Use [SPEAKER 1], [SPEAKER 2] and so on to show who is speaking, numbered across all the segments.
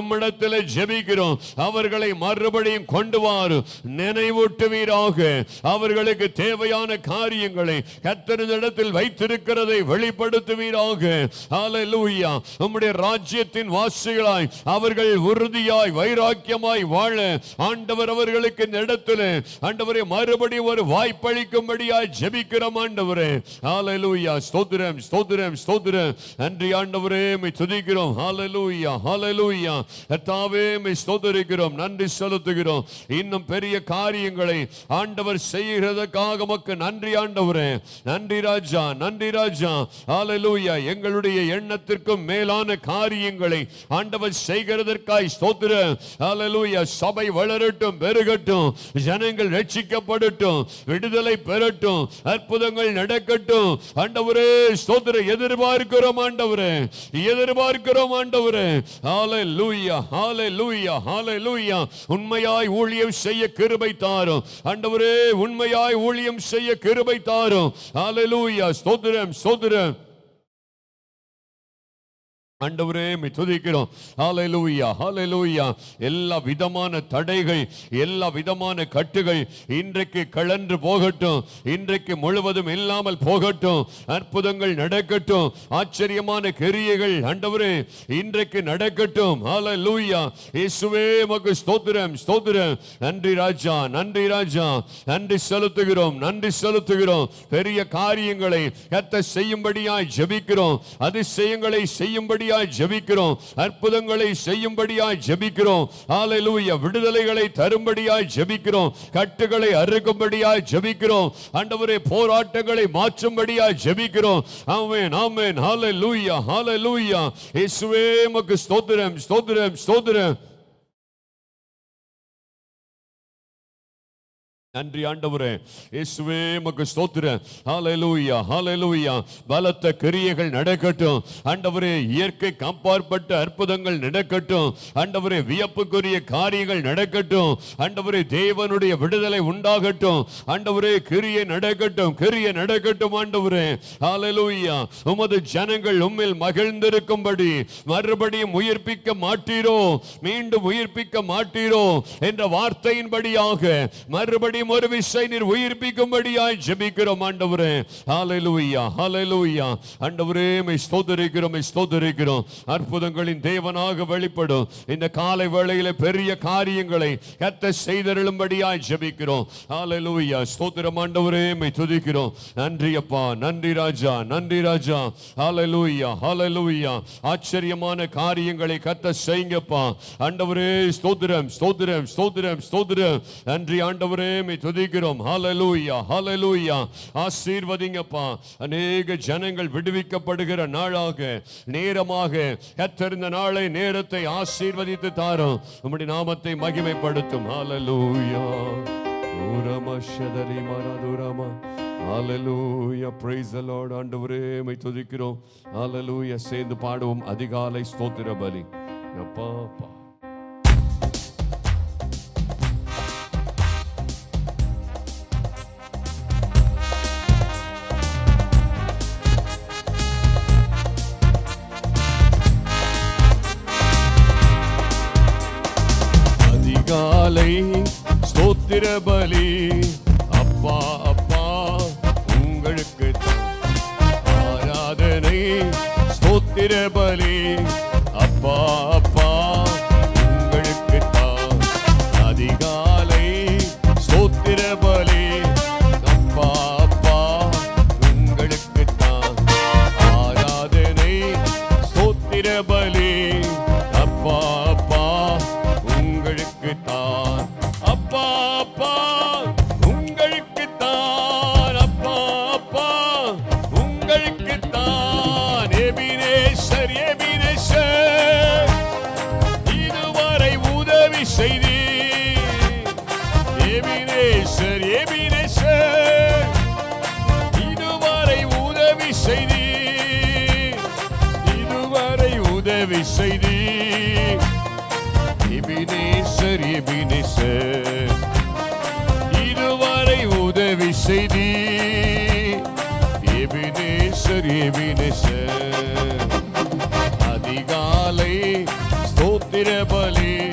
[SPEAKER 1] உம்மிடத்தில் ஜெபிக்கிறோம். அவர்களை மறுபடியும் கொண்டு வாரு. நினைவூட்டுவீராக. அவர்களுக்கு தேவையான காரியங்களை கத்தரிடத்தில் வைத்திருக்கிறதை வெளிப்படுத்துவீராக. ஹalleluya உம்முடைய ராஜ்யத்தின் வாசிகளாய் அவர்கள் உறுதியாய் வைராக்கியமாய் வாழ. ஆண்டவர் அவர்களுக்கு இந்த இடத்துல ஆண்டவரை மறுபடியும் ஒரு வாய்ப்பளிக்கும்படியாய் ஜெபிக்கிறோம் ஆண்டவரே. ஹalleluya ஸ்தோத்திரம் ஸ்தோத்திரம் ஸ்தோத்திரம். நன்றி ஆண்டவரே. துதிக்கிறோம். துதிக்கிறோம் ஹலலூயா ஹலலூயா கர்த்தாவே மை ஸ்தோத்திரிக்கிறோம் நன்றி செலுத்துகிறோம். இன்னும் பெரிய காரியங்களை ஆண்டவர் செய்கிறதற்காக மக்கு நன்றி ஆண்டவரே. நன்றி ராஜா நன்றி ராஜா. ஹலலூயா எங்களுடைய எண்ணத்திற்கும் மேலான காரியங்களை ஆண்டவர் செய்கிறதற்காய் ஸ்தோத்திர ஹலலூயா சபை வளரட்டும் பெருகட்டும். ஜனங்கள் ரட்சிக்கப்படட்டும் விடுதலை பெறட்டும் அற்புதங்கள் நடக்கட்டும். ஆண்டவரே ஸ்தோத்திர எதிர்பார்க்கிறோம் ஆண்டவரே. எதிர்பார்க்க எதிர்பார்க்கிறோம் ஆண்டவரே. ஹalleluya ஹalleluya ஹalleluya உண்மையாய் ஊழியம் செய்ய கிருபை தாரும். ஆண்டவரே உண்மையாய் ஊழியம் செய்ய கிருபை தாரும். ஹalleluya ஸ்தோத்திரம் ஸ்தோத்திரம். ஆண்டவரே துதிக்கிறோம். ஹாலலூயா ஹாலலூயா எல்லா விதமான தடைகள் எல்லா விதமான கட்டுகள் இன்றைக்கு கழன்று போகட்டும். இன்றைக்கு முழுவதும் இல்லாமல் போகட்டும். அற்புதங்கள் நடக்கட்டும். ஆச்சரியமான கிரியைகள் ஆண்டவரே இன்றைக்கு நடக்கட்டும். ஹாலலூயா இயேசுவே உமக்கு ஸ்தோத்திரம் ஸ்தோத்திரம். நன்றி ராஜா நன்றி ராஜா. நன்றி செலுத்துகிறோம் நன்றி செலுத்துகிறோம். பெரிய காரியங்களை கத்த செய்யும்படியாய் ஜெபிக்கிறோம். அதிசயங்களை செய்யும்படி செய்யும்படியாய் ஜெபிக்கிறோம். அற்புதங்களை செய்யும்படியாய் ஜெபிக்கிறோம். ஆலையிலூய விடுதலைகளை தரும்படியாய் ஜெபிக்கிறோம். கட்டுகளை அறுக்கும்படியாய் ஜெபிக்கிறோம். ஆண்டவரே போராட்டங்களை மாற்றும்படியாய் ஜெபிக்கிறோம். ஆமென் ஆமென். ஹalleluya ஹalleluya இயேசுவே உமக்கு ஸ்தோத்திரம் ஸ்தோத்திரம் ஸ்தோத்திரம். நன்றி ஆண்டவரே. இயேசுவே மக்கு ஸ்தோத்திரம். ஹalleluya ஹalleluya. பலத்த கிரியைகள் நடக்கட்டும். ஆண்டவரே இயற்கை கம்பார்ப்பட்ட அற்புதங்கள் நடக்கட்டும். ஆண்டவரே வியப்புக்குரிய காரியங்கள் நடக்கட்டும். ஆண்டவரே தேவனுடைய விடுதலை உண்டாகட்டும். ஆண்டவரே கிரியை நடக்கட்டும். கிரியை நடக்கட்டும் ஆண்டவரே. ஹalleluya. உமது ஜனங்கள் உம்மில் மகிழ்ந்திருக்கும்படி மறுபடியும் உயிர்ப்பிக்க மாட்டீரோ? மீண்டும் உயிர்ப்பிக்க மாட்டீரோ? என்ற வார்த்தையின்படியாக மறுபடியும் ஒரு விசை நீர் உயிர்ப்பிக்கும்படியாய் ஜெபிக்கிறோம் ஆண்டவரே. ஹalleluya ஹalleluya ஆண்டவரே மை ஸ்தோத்திரிக்கிறோம் மை ஸ்தோத்திரிக்கிறோம். அற்புதங்களின் தேவனாக வெளிப்படும். இந்த காலை வேளையில பெரிய காரியங்களை கத்த செய்தருளும்படியாய் ஜெபிக்கிறோம். ஹalleluya ஸ்தோத்திரம் ஆண்டவரே மை துதிக்கிறோம். நன்றி அப்பா நன்றி ராஜா நன்றி ராஜா. ஹalleluya ஹalleluya ஆச்சரியமான காரியங்களை கத்த செய்யுங்கப்பா. ஆண்டவரே ஸ்தோத்திரம் ஸ்தோத்திரம் ஸ்தோத்திரம் ஸ்தோத்திரம். நன்றி ஆண்டவரே மை துதிக்கிறோம். ஹலலூயா ஹலலூயா ஆசீர்வதிங்கப்பா. அநேக ஜனங்கள் விடுவிக்கப்படுகிற நாளாக நேரமாக கத்தறிந்த நாளை நேரத்தை ஆசீர்வதித்து தாரும். உம்முடைய நாமத்தை மகிமைப்படுத்தும். ஹalleluya ஊரமஷதலி மரதுரமா ஹalleluya praise the lord. ஆண்டவரே மை துதிக்கிறோம். ஹalleluya சேர்ந்து பாடுவோம். அதிகாலை ஸ்தோத்திர பலி. அப்பா. அப்பா ஸ்தோத்திர பலி. அப்பா அப்பா உங்களுக்கு ஆராதனை ஸ்தோத்திர பலி. அப்பா எபினேசர் எபினேசர் அதிகாலை அதிகாலை ஸ்தோத்திர பலி.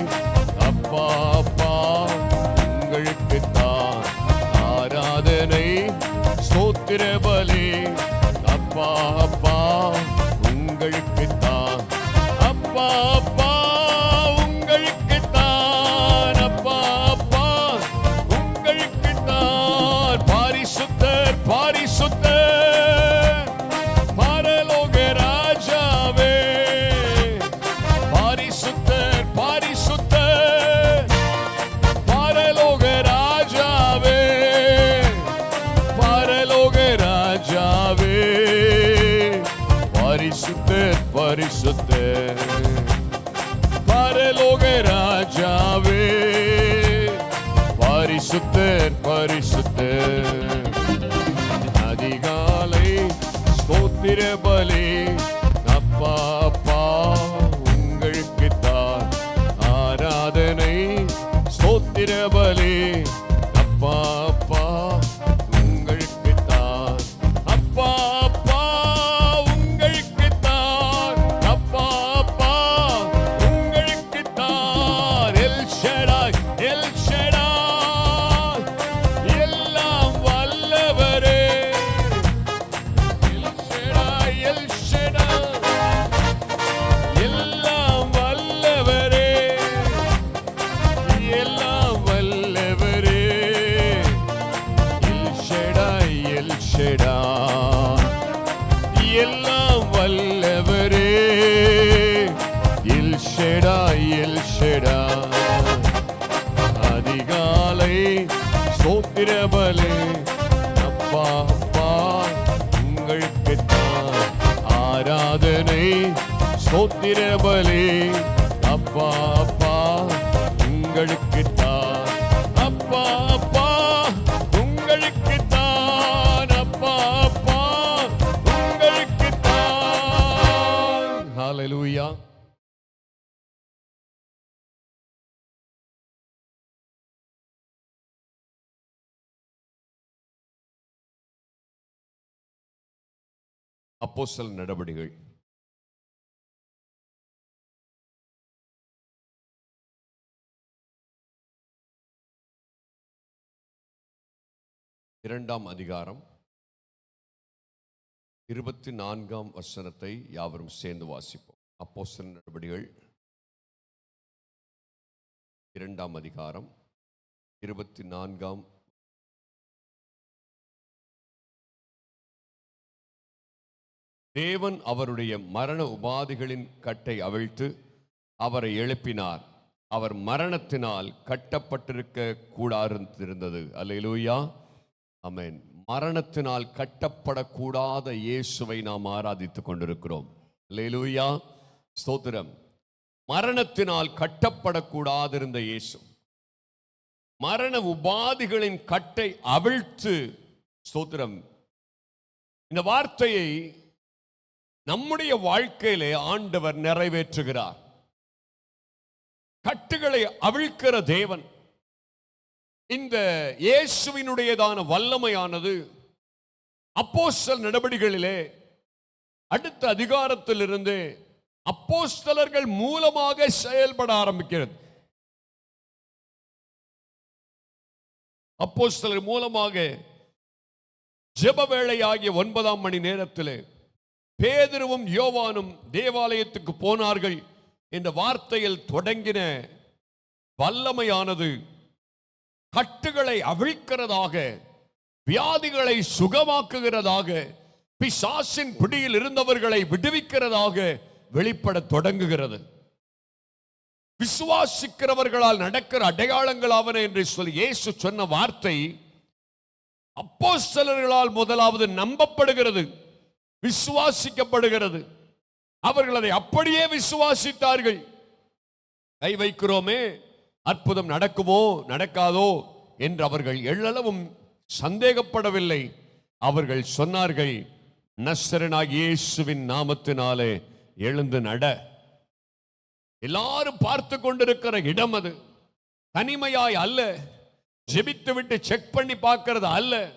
[SPEAKER 1] எல் அதிகாலை சோத்திரபலே அப்பா அப்பா உங்களுக்கு தான் ஆராதனை சோத்திரபலே அப்பா அப்பா உங்களுக்கு தான் அப்போசல் நடவடிகள் இரண்டாம் அதிகாரம் இருபத்தி நான்காம் வசனத்தை யாவரும் சேர்ந்து வாசிப்போம். அப்போசல் நடவடிகள் இரண்டாம் அதிகாரம் இருபத்தி நான்காம் தேவன் அவருடைய மரண உபாதிகளின் கட்டை அவிழ்த்து அவரை எழுப்பினார். அவர் மரணத்தினால் கட்டப்பட்டிருக்க கூடாதிருந்தது. அல்லேலூயா. அமேன் மரணத்தினால் கட்டப்படக்கூடாத இயேசுவை நாம் ஆராதித்துக் கொண்டிருக்கிறோம். அல்லேலூயா. ஸ்தோத்திரம். மரணத்தினால் கட்டப்படக்கூடாதிருந்த இயேசு. மரண உபாதிகளின் கட்டை அவிழ்த்து ஸ்தோத்திரம். இந்த வார்த்தையை நம்முடைய வாழ்க்கையிலே ஆண்டவர் நிறைவேற்றுகிறார். கட்டுகளை அவிழ்க்கிற தேவன். இந்த இயேசுவினுடையதான வல்லமையானது அப்போஸ்தல் நடவடிக்கைகளிலே அடுத்த அதிகாரத்திலிருந்து அப்போஸ்தலர்கள் மூலமாக செயல்பட ஆரம்பிக்கிறது. அப்போஸ்தலர் மூலமாக ஜெப வேளையாகிய ஒன்பதாம் மணி நேரத்திலே பேதுருவும் யோவானும் தேவாலயத்துக்கு போனார்கள். என்ற வார்த்தையில் தொடங்கின வல்லமையானது கட்டுகளை அவிழ்க்கிறதாக வியாதிகளை சுகமாக்குகிறதாக பிசாசின் பிடியில் இருந்தவர்களை விடுவிக்கிறதாக வெளிப்பட தொடங்குகிறது. விசுவாசிக்கிறவர்களால் நடக்கிற அடையாளங்களாவன என்று சொல்லி இயேசு சொன்ன வார்த்தை அப்போ சிலர்களால் முதலாவது நம்பப்படுகிறது. விசுவாசிக்கப்படுகிறது. அவர்கள் அதை அப்படியே விசுவாசித்தார்கள். கை வைக்கிறோமே அற்புதம் நடக்குமோ நடக்காதோ என்று அவர்கள் எள்ளளவும் சந்தேகப்படவில்லை. அவர்கள் சொன்னார்கள் நஸ்ரனாகிய இயேசுவின் நாமத்தினாலே எழுந்து நட. எல்லாரும் பார்த்து கொண்டிருக்கிற இடம் அது. தனிமையாய் அல்ல. ஜெபித்து விட்டு செக் பண்ணி பார்க்கறது அல்ல.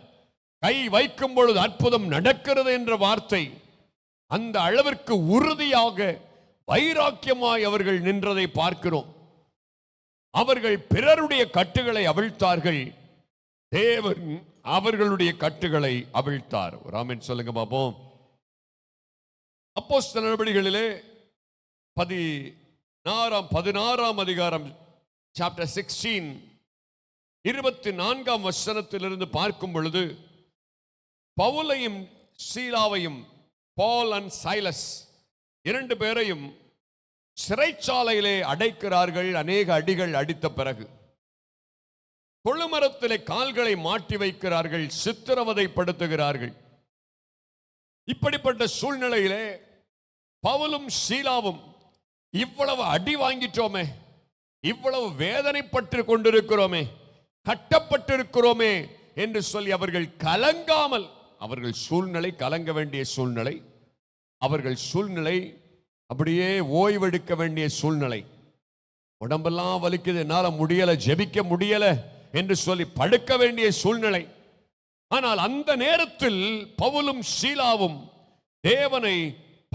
[SPEAKER 1] கை வைக்கும் பொழுது அற்புதம் நடக்கிறது என்ற வார்த்தை அந்த அளவிற்கு உறுதியாக வைராக்கியமாய் அவர்கள் நின்றதை பார்க்கிறோம். அவர்கள் பிறருடைய கட்டுகளை அவிழ்த்தார்கள். தேவன் அவர்களுடைய கட்டுகளை அவிழ்த்தார். ராமன் சொல்லுங்க பாப்போம். அப்போஸ்தல நடவடிக்கைகளிலே பதினாறாம் பதினாறாம் அதிகாரம் சாப்டர் சிக்ஸ்டீன் இருபத்தி நான்காம் வசனத்திலிருந்து பார்க்கும் பொழுது பவுலையும் சீலாவையும் பால் அண்ட் சைலஸ் இரண்டு பேரையும் சிறைச்சாலையிலே அடைக்கிறார்கள் அநேக அடிகள் அடித்த பிறகு. கொழுமரத்திலே கால்களை மாட்டி வைக்கிறார்கள் சித்திரவதைப்படுத்துகிறார்கள். இப்படிப்பட்ட சூழ்நிலையிலே பவுலும் சீலாவும் இவ்வளவு அடி வாங்கிட்டோமே இவ்வளவு வேதனைப்பட்டு கொண்டிருக்கிறோமே கட்டப்பட்டிருக்கிறோமே என்று சொல்லி அவர்கள் கலங்காமல் அவர்கள் சூழ்நிலை கலங்க வேண்டிய சூழ்நிலை அவர்கள் சூழ்நிலை அப்படியே ஓய்வெடுக்க வேண்டிய சூழ்நிலை. உடம்பெல்லாம் வலிக்குது என்னால் முடியலை ஜெபிக்க முடியலை என்று சொல்லி படுக்க வேண்டிய சூழ்நிலை. ஆனால் அந்த நேரத்தில் பவுலும் சீலாவும் தேவனை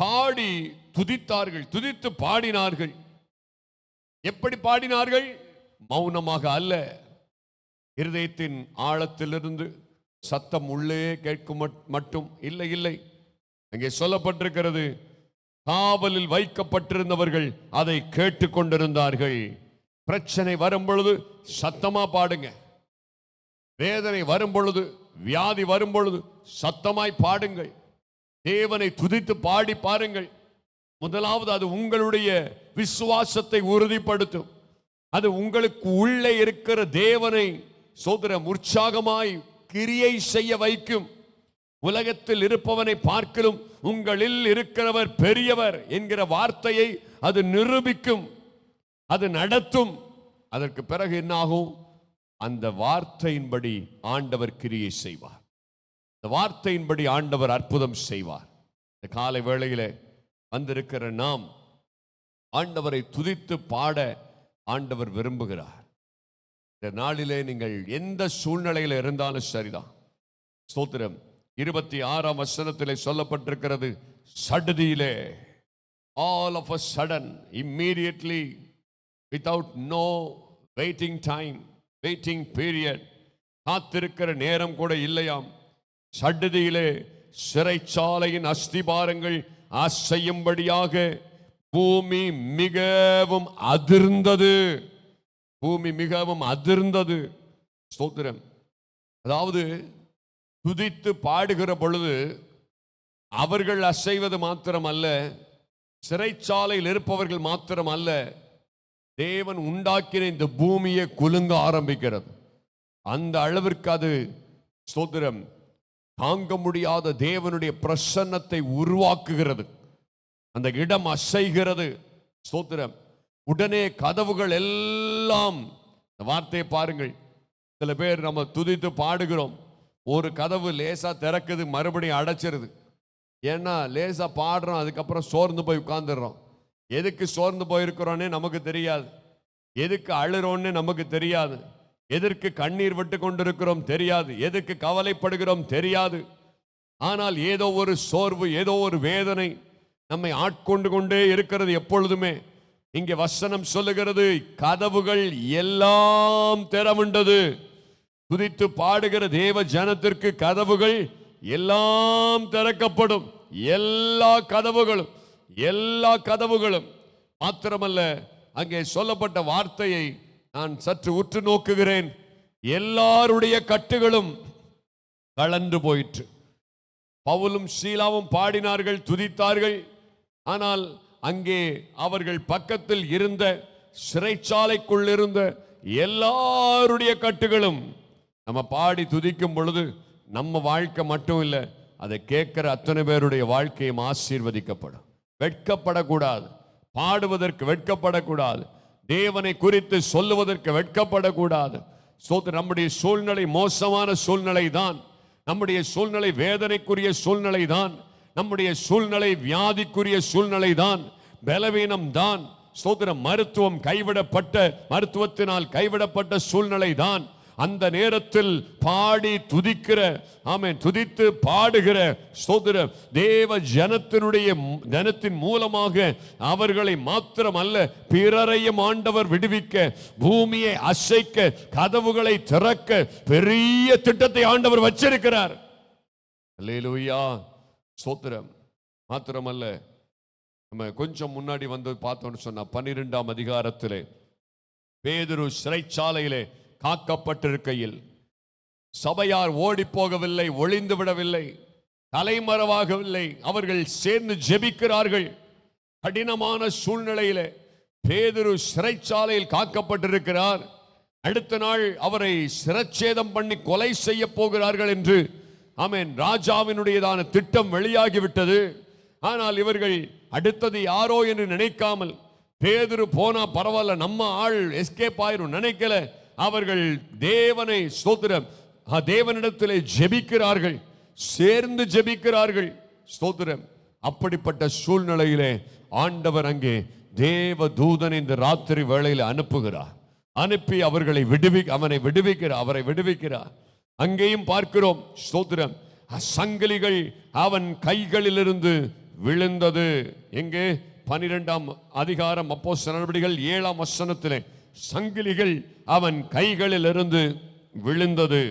[SPEAKER 1] பாடி துதித்தார்கள் துதித்து பாடினார்கள். எப்படி பாடினார்கள்? மௌனமாக அல்ல. இருதயத்தின் ஆழத்திலிருந்து சத்தம் உள்ளே கேட்கும் மட்டும் இல்லை இல்லை. அங்கே சொல்லப்பட்டிருக்கிறது காவலில் வைக்கப்பட்டிருந்தவர்கள் அதை கேட்டுக்கொண்டிருந்தார்கள் பிரச்சனை வரும் பொழுது சத்தமா பாடுங்க. வேதனை வரும் பொழுது வியாதி வரும் பொழுது சத்தமாய் பாடுங்கள். தேவனை துதித்து பாடி பாருங்கள். முதலாவது அது உங்களுடைய விசுவாசத்தை உறுதிப்படுத்தும். அது உங்களுக்கு உள்ளே இருக்கிற தேவனை சோதர உற்சாகமாய் கிரியை செய்ய வைக்கும். உலகத்தில் இருப்பவனை பார்க்கலும் உங்களில் இருக்கிறவர் பெரியவர் என்கிற வார்த்தையை அது நிரூபிக்கும் அது நடத்தும். அதற்கு பிறகு என்னாகும்? அந்த வார்த்தையின்படி ஆண்டவர் கிரியை செய்வார். இந்த வார்த்தையின்படி ஆண்டவர் அற்புதம் செய்வார். இந்த காலை வேளையில் வந்திருக்கிற நாம் ஆண்டவரை துதித்து பாட ஆண்டவர் விரும்புகிறார். இந்த நாளிலே நீங்கள் எந்த சூழ்நிலையில் இருந்தாலும் சரிதான். ஸ்தோத்திரம். இருபத்தி ஆறாம் வசனத்திலே சொல்லப்பட்டிருக்கிறது சடுதியிலே all of a sudden immediately without no waiting time waiting period காத்திருக்கிற நேரம் கூட இல்லையாம். சடுதியிலே சிறைச்சாலையின் அஸ்திபாரங்கள் அசையும்படியாக பூமி மிகவும் அதிர்ந்தது. பூமி மிகவும் அதிர்ந்தது. ஸ்தோத்திரம். அதாவது துதித்து பாடுகிற பொழுது அவர்கள் அசைவது மாத்திரம் அல்ல சிறைச்சாலையில் இருப்பவர்கள் மாத்திரம் அல்ல தேவன் உண்டாக்கின இந்த பூமியை குலுங்க ஆரம்பிக்கிறது. அந்த அளவிற்கு அது ஸ்தோத்திரம் தாங்க முடியாத தேவனுடைய பிரசன்னத்தை உருவாக்குகிறது. அந்த இடம் அசைகிறது. ஸ்தோத்திரம். உடனே கதவுகள் எல்லாம் இந்த வார்த்தையை பாருங்கள். சில பேர் நம்ம துதித்து பாடுகிறோம். ஒரு கதவு லேசாக திறக்குது மறுபடியும் அடைச்சிருது. ஏன்னா லேசாக பாடுறோம் அதுக்கப்புறம் சோர்ந்து போய் உட்காந்துடுறோம் எதுக்கு சோர்ந்து போயிருக்கிறோன்னே நமக்கு தெரியாது. எதுக்கு அழுறோன்னு நமக்கு தெரியாது. எதற்கு கண்ணீர் விட்டு கொண்டிருக்கிறோம் தெரியாது. எதுக்கு கவலைப்படுகிறோம் தெரியாது. ஆனால் ஏதோ ஒரு சோர்வு ஏதோ ஒரு வேதனை நம்மை ஆட்கொண்டு கொண்டே இருக்கிறது எப்பொழுதுமே. இங்கே வசனம் சொல்லுகிறது கதவுகள் எல்லாம் திறவுண்டது துதித்து பாடுகிற தேவ ஜனத்திற்கு கதவுகள் எல்லாம் திறக்கப்படும். எல்லா கதவுகளும் எல்லா கதவுகளும். மாத்திரமல்ல அங்கே சொல்லப்பட்ட வார்த்தையை நான் சற்று உற்று நோக்குகிறேன். எல்லாருடைய கட்டுகளும் கலந்து போயிற்று. பவுலும் ஷீலாவும் பாடினார்கள் துதித்தார்கள். ஆனால் அங்கே அவர்கள் பக்கத்தில் இருந்த சிறைச்சாலைக்குள் இருந்த எல்லாருடைய கட்டுகளும் நம்ம பாடி துதிக்கும் பொழுது நம்ம வாழ்க்கை மட்டும் இல்லை அதை கேட்குற அத்தனை பேருடைய வாழ்க்கையும் ஆசீர்வதிக்கப்படும். வெட்கப்படக்கூடாது. பாடுவதற்கு வெட்கப்படக்கூடாது. தேவனை குறித்து சொல்லுவதற்கு வெட்கப்படக்கூடாது. சோத்து நம்முடைய சூழ்நிலை மோசமான சூழ்நிலை தான் நம்முடைய சூழ்நிலை வேதனைக்குரிய சூழ்நிலை தான் நம்முடைய சூழ்நிலை வியாதிக்குரிய சூழ்நிலை தான் பலவீனம் தான் சோதர மருத்துவம் கைவிடப்பட்ட மருத்துவத்தினால் கைவிடப்பட்ட சூழ்நிலை தான் அந்த நேரத்தில் பாடி துதிக்கிற ஆமே துதித்து பாடுகிற சோதர தேவ ஜனத்தினுடைய ஜனத்தின் மூலமாக அவர்களை மாத்திரமல்ல பிறரையும் ஆண்டவர் விடுவிக்க பூமியை அசைக்க கதவுகளை திறக்க பெரிய திட்டத்தை ஆண்டவர் வச்சிருக்கிறார். அல்லேலூயா. ஸ்தோத்திரம். மாத்திரமல்ல நம்ம கொஞ்சம் முன்னாடி வந்து பார்த்தோம்னு சொன்னால் பன்னிரெண்டாம் அதிகாரத்திலே பேதுரு சிறைச்சாலையிலே காக்கப்பட்டிருக்கையில் சபையார் ஓடி போகவில்லை ஒளிந்து விடவில்லை தலைமறைவாகவில்லை அவர்கள் சேர்ந்து ஜெபிக்கிறார்கள். கடினமான சூழ்நிலையிலே பேதுரு சிறைச்சாலையில் காக்கப்பட்டிருக்கிறார். அடுத்த நாள் அவரை சிரச்சேதம் பண்ணி கொலை செய்ய போகிறார்கள் என்று ஆமேன். ராஜாவினுடையதான திட்டம் வெளியாகிவிட்டது. ஆனால் இவர்கள் அடுத்தது யாரோ என்று நினைக்காமல் பேதுரு போனா பரவாயில்ல நம்ம ஆள் எஸ்கேப் ஆயிரும் நினைக்கல. அவர்கள் தேவனை ஸ்தோத்திரம். தேவனிடத்திலே ஜெபிக்கிறார்கள். சேர்ந்து ஜெபிக்கிறார்கள். ஸ்தோத்திரம். அப்படிப்பட்ட சூழ்நிலையிலே ஆண்டவர் அங்கே தேவ தூதனை இந்த ராத்திரி வேளையில் அனுப்புகிறார். அனுப்பி அவர்களை விடுவி அவனை விடுவிக்கிறார் அவரை விடுவிக்கிறார். அங்கேயும் பார்க்கிறோம் ஸ்தோத்திரம். சங்கிலிகள் அவன் கைகளிலிருந்து விழுந்தது. எங்கே? பனிரெண்டாம் அதிகாரம் அப்போ நடவடிக்கைகள் ஏழாம் வசனத்திலே. சங்கிலிகள் அவன் கைகளிலிருந்து விழுந்தது.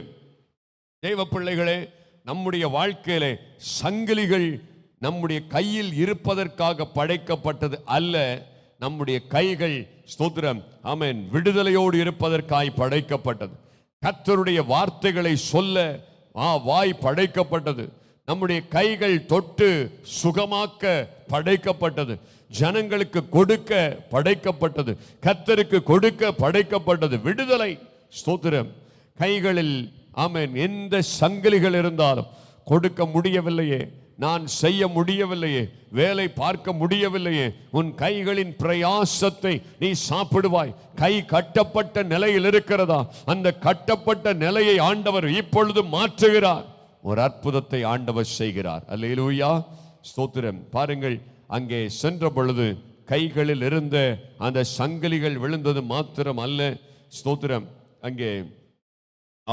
[SPEAKER 1] தெய்வ பிள்ளைகளே நம்முடைய வாழ்க்கையிலே சங்கிலிகள் நம்முடைய கையில் இருப்பதற்காக படைக்கப்பட்டது அல்ல. நம்முடைய கைகள் ஸ்தோத்திரம் ஆமென் விடுதலையோடு இருப்பதற்காய் படைக்கப்பட்டது. கர்த்தருடைய வார்த்தைகளை சொல்ல ஆ வாய் படைக்கப்பட்டது. நம்முடைய கைகள் தொட்டு சுகமாக்க படைக்கப்பட்டது. ஜனங்களுக்கு கொடுக்க படைக்கப்பட்டது. கத்தருக்கு கொடுக்க படைக்கப்பட்டது. விடுதலை. ஸ்தோத்திரம். கைகளில் ஆமேன் எந்த சங்கிலிகள் இருந்தாலும் கொடுக்க முடியவில்லையே. நான் செய்ய முடியவில்லையே வேலை பார்க்க முடியவில்லையே உன் கைகளின் பிரயாசத்தை நீ சாப்பிடுவாய். கை கட்டப்பட்ட நிலையில் இருக்கிறதா? அந்த கட்டப்பட்ட நிலையை ஆண்டவர் இப்பொழுது மாற்றுகிறார். ஒரு அற்புதத்தை ஆண்டவர் செய்கிறார். அல்லேலூயா. ஸ்தோத்திரம். பாருங்கள் அங்கே சென்ற பொழுது கைகளில் இருந்த அந்த சங்கிலிகள் விழுந்தது மாத்திரம் அல்ல. ஸ்தோத்திரம். அங்கே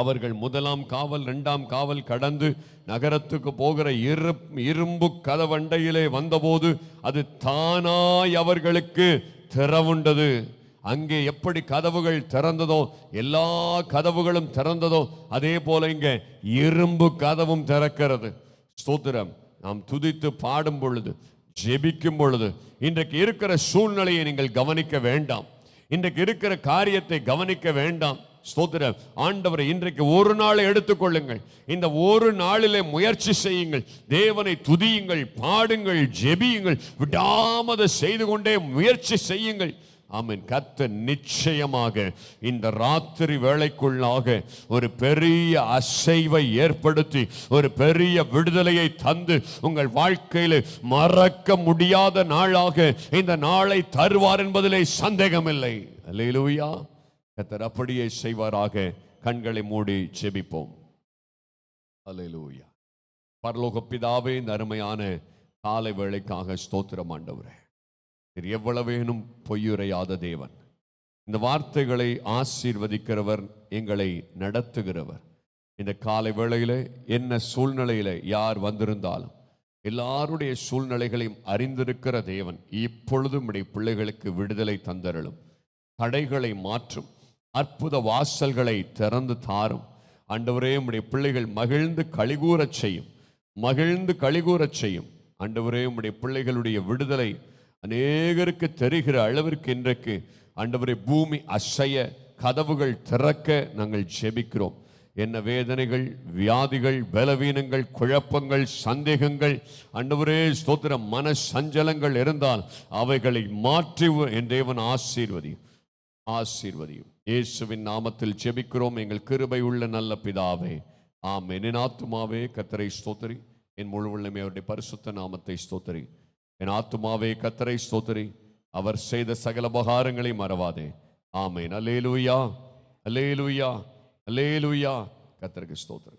[SPEAKER 1] அவர்கள் முதலாம் காவல் இரண்டாம் காவல் கடந்து நகரத்துக்கு போகிற இரு இரும்பு கதவண்டையிலே வந்தபோது அது தானாய் அவர்களுக்கு திறவுண்டது. அங்கே எப்படி கதவுகள் திறந்ததோ எல்லா கதவுகளும் திறந்ததோ அதே போல இங்கே இரும்பு கதவும் திறக்கிறது. ஸ்தோத்திரம். நாம் துதித்து பாடும் பொழுது ஜெபிக்கும் பொழுது இன்றைக்கு இருக்கிற சூழ்நிலையை நீங்கள் கவனிக்க வேண்டாம். இன்றைக்கு இருக்கிற காரியத்தை கவனிக்க வேண்டாம். ஸ்தோத்திரம். ஆண்டவரை இன்றைக்கு ஒரு நாளை எடுத்துக்கொள்ளுங்கள். இந்த ஒரு நாளிலே முயற்சி செய்யுங்கள். தேவனை துதியுங்கள் பாடுங்கள் ஜெபியுங்கள். விடாமத செய்து கொண்டே முயற்சி செய்யுங்கள். ஆமீன். கத்த நிச்சயமாக இந்த ராத்திரி வேளைக்குள்ளாக ஒரு பெரிய அசைவை ஏற்படுத்தி ஒரு பெரிய விடுதலையை தந்து உங்கள் வாழ்க்கையில் மறக்க முடியாத நாளாக இந்த நாளை தருவார் என்பதிலே சந்தேகமில்லை. அல்லேலூயா. கத்தர் அப்படியே செய்வாராக. கண்களை மூடி செபிப்போம். அல்லேலூயா பரலோக பிதாவே இந்த அருமையான காலை வேளைக்காக ஸ்தோத்திரம் ஆண்டவரே. எவ்வளவேனும் பொய்யுரையாத தேவன். இந்த வார்த்தைகளை ஆசீர்வதிக்கிறவர் எங்களை நடத்துகிறவர். இந்த காலை வேளையில் என்ன சூழ்நிலையில யார் வந்திருந்தாலும் எல்லாருடைய சூழ்நிலைகளையும் அறிந்திருக்கிற தேவன் இப்பொழுதும் உடைய பிள்ளைகளுக்கு விடுதலை தந்தரலும் தடைகளை மாற்றும். அற்புத வாசல்களை திறந்து தாரும். ஆண்டவரே உம்முடைய பிள்ளைகள் மகிழ்ந்து கழிகூறச் செய்யும். மகிழ்ந்து கழிகூறச் செய்யும். ஆண்டவரே உம்முடைய பிள்ளைகளுடைய விடுதலை அநேகருக்கு தெரிகிற அளவிற்கு இன்றைக்கு ஆண்டவரே பூமி அசைய கதவுகள் திறக்க நாங்கள் ஜெபிக்கிறோம். என்ன வேதனைகள் வியாதிகள் பலவீனங்கள் குழப்பங்கள் சந்தேகங்கள் அண்டவரே ஸ்தோத்திரம் மன சஞ்சலங்கள் இருந்தால் அவைகளை மாற்றி என் தேவன் ஆசீர்வதியும். ஆசீர்வதியும். இயேசுவின் நாமத்தில் ஜெபிக்கிறோம். எங்கள் கிருபை உள்ள நல்ல பிதாவே. ஆம் என் ஆத்துமாவே கத்தரை ஸ்தோத்திரி. என் முழு உள்ளமே அவருடைய பரிசுத்த நாமத்தை ஸ்தோத்திரி. என் ஆத்துமாவே கத்தரை ஸ்தோத்திரி. அவர் செய்த சகல உபகாரங்களை மறவாதே. ஆமேன். அலேலுயா அலேலுயா அலேலுயா கத்தருக்கு ஸ்தோத்திரி